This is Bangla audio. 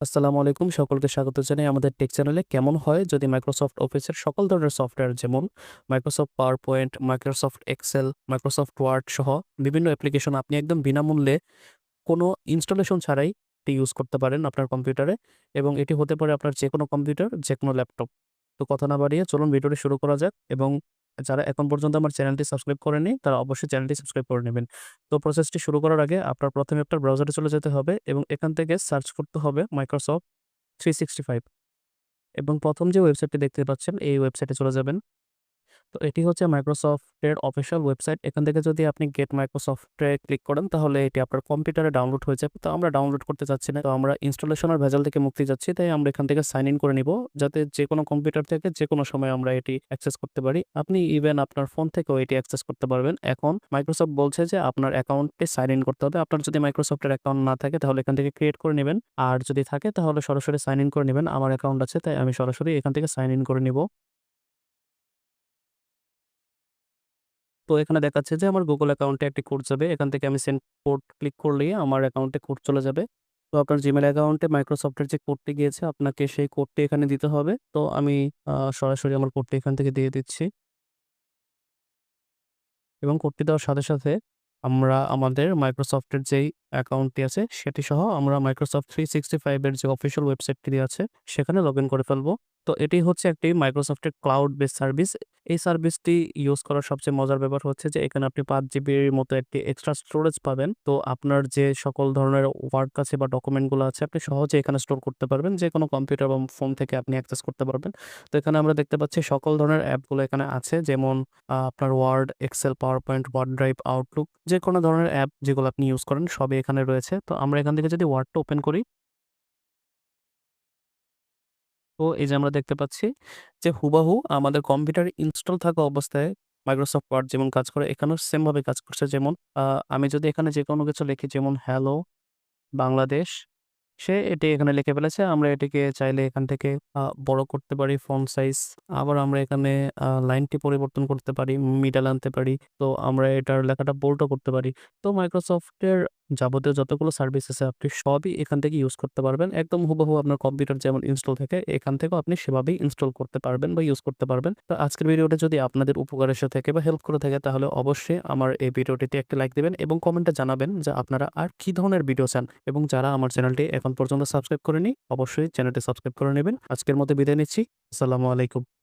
আসসালামু আলাইকুম। সকলকে স্বাগত জানাই আমাদের টেক চ্যানেলে কেমন হয়? যদি মাইক্রোসফট অফিসের সকল ধরনের সফটওয়্যার যেমন Microsoft PowerPoint Microsoft Excel Microsoft Word সহ বিভিন্ন অ্যাপ্লিকেশন আপনি একদম বিনামূল্যে কোনো ইনস্টলেশন ছাড়াই এটি ইউজ করতে পারেন আপনার কম্পিউটারে এবং এটি হতে পারে আপনার যে কোনো কম্পিউটার যে কোনো ল্যাপটপ তো কথা না বাড়িয়ে চলুন ভিডিওটি শুরু করা যাক এবং যারা এখন পর্যন্ত আমার চ্যানেলটি সাবস্ক্রাইব করেনি তারা অবশ্যই চ্যানেলটি সাবস্ক্রাইব করে নেবেন। তো প্রসেসটি শুরু করার আগে আপনার প্রথমে আপনার ব্রাউজারে চলে যেতে হবে এবং এখান থেকে সার্চ করতে হবে মাইক্রোসফট থ্রি সিক্সটি ফাইভ এবং প্রথম যে ওয়েবসাইটটি দেখতে পাচ্ছেন, এই ওয়েবসাইটে চলে যাবেন। তো এটি হচ্ছে মাইক্রোসফটের অফিসিয়াল ওয়েবসাইট এখান থেকে যদি আপনি গেট মাইক্রোসফটে ক্লিক করেন, তাহলে এটি আপনার কম্পিউটারে ডাউনলোড হয়ে যাবে। তো আমরা ডাউনলোড করতে চাচ্ছি না। তো আমরা ইনস্টলেশনের ভেজাল থেকে মুক্তি যাচ্ছি। তাই আমরা এখান থেকে সাইন ইন করে নিব, যাতে যে কোনো কম্পিউটার থেকে যে কোনো সময় আমরা এটি অ্যাক্সেস করতে পারি। আপনি ইভেন আপনার ফোন থেকেও এটি অ্যাক্সেস করতে পারবেন। এখন মাইক্রোসফট বলছে যে আপনার অ্যাকাউন্টে সাইন ইন করতে হবে। আপনার যদি মাইক্রোসফটের অ্যাকাউন্ট না থাকে, তাহলে এখান থেকে ক্রিয়েট করে নেবেন। আর যদি থাকে, তাহলে সরাসরি সাইন ইন করে নেবেন। আমার অ্যাকাউন্ট আছে, তাই আমি সরাসরি এখান থেকে সাইন ইন করে নিব। তো এখানে দেখাচ্ছে যে আমার গুগল অ্যাকাউন্টে একটি কোড যাবে। এখান থেকে আমি সেন্ড কোড ক্লিক করলেই আমার অ্যাকাউন্টে কোড চলে যাবে। তো আপনার জিমেল অ্যাকাউন্টে মাইক্রোসফটের যে কোডটি গিয়েছে, আপনাকে সেই কোডটি এখানে দিতে হবে। তো আমি সরাসরি আমার কোডটি এখান থেকে দিয়ে দিচ্ছি। এবং কোডটি দেওয়ার সাথে সাথে আমরা আমাদের মাইক্রোসফটের যেই অ্যাকাউন্টটি আছে, সেটি সহ আমরা মাইক্রোসফট থ্রি সিক্সটি ফাইভের যে অফিসিয়াল ওয়েবসাইটটি আছে, সেখানে লগ ইন করে ফেলব। তো এটি হচ্ছে একটি মাইক্রোসফটের ক্লাউড বেস সার্ভিস এই সার্ভিসটি ইউজ করার সবচেয়ে মজার ব্যাপার হচ্ছে যে, এখানে আপনি পাঁচ জিবির মতো একটি এক্সট্রা স্টোরেজ পাবেন। তো আপনার যে সকল ধরনের ওয়ার্ক আছে বা ডকুমেন্টগুলো আছে, আপনি সহজে এখানে স্টোর করতে পারবেন। যে কোনো কম্পিউটার বা ফোন থেকে আপনি অ্যাক্সেস করতে পারবেন। তো এখানে আমরা দেখতে পাচ্ছি সকল ধরনের অ্যাপগুলো এখানে আছে। যেমন আপনার Word Excel PowerPoint Word Drive Outlook যে কোনো ধরনের অ্যাপ যেগুলো আপনি ইউজ করেন, সবই এখানে রয়েছে। তো আমরা এখান থেকে যদি ওয়ার্ডটা ওপেন করি তো এই যে আমরা দেখতে পাচ্ছি যে হুবাহু আমাদের কম্পিউটারে ইনস্টল থাকা অবস্থায় মাইক্রোসফট ওয়ার্ড যেমন কাজ করে, এখানেও সেম ভাবে কাজ করছে। যেমন আমি যদি এখানে যে কোনো কিছু লিখি, যেমন হ্যালো বাংলাদেশ, সে এটি এখানে লিখে ফেলেছে। আমরা এটিকে চাইলে এখান থেকে বড় করতে পারি ফন্ট সাইজ আবার আমরা এখানে লাইনটি পরিবর্তন করতে পারি মিডাল আনতে পারি। তো আমরা এটার লেখাটা বোল্ডও করতে পারি। তো মাইক্রোসফটের যাবতীয় যতগুলো সার্ভিস আছে, আপনি সবই এখান থেকে ইউজ করতে পারবেন। একদম হুবহু আপনার কম্পিউটার যেমন ইনস্টল থাকে, এখান থেকেও আপনি সেভাবেই ইনস্টল করতে পারবেন বা ইউজ করতে পারবেন। তো আজকের ভিডিওটা যদি আপনাদের উপকার এসে থাকে বা হেল্প করে থাকে, তাহলে অবশ্যই আমার এই ভিডিওটিতে একটি লাইক দিবেন এবং কমেন্টে জানাবেন যে আপনারা আর কি ধরনের ভিডিও চান এবং যারা আমার চ্যানেলটি এখন পর্যন্ত সাবস্ক্রাইব করেনি, অবশ্যই চ্যানেলটি সাবস্ক্রাইব করে নেবেন। আজকের মতো বিদায় নিচ্ছি। আসসালামু আলাইকুম।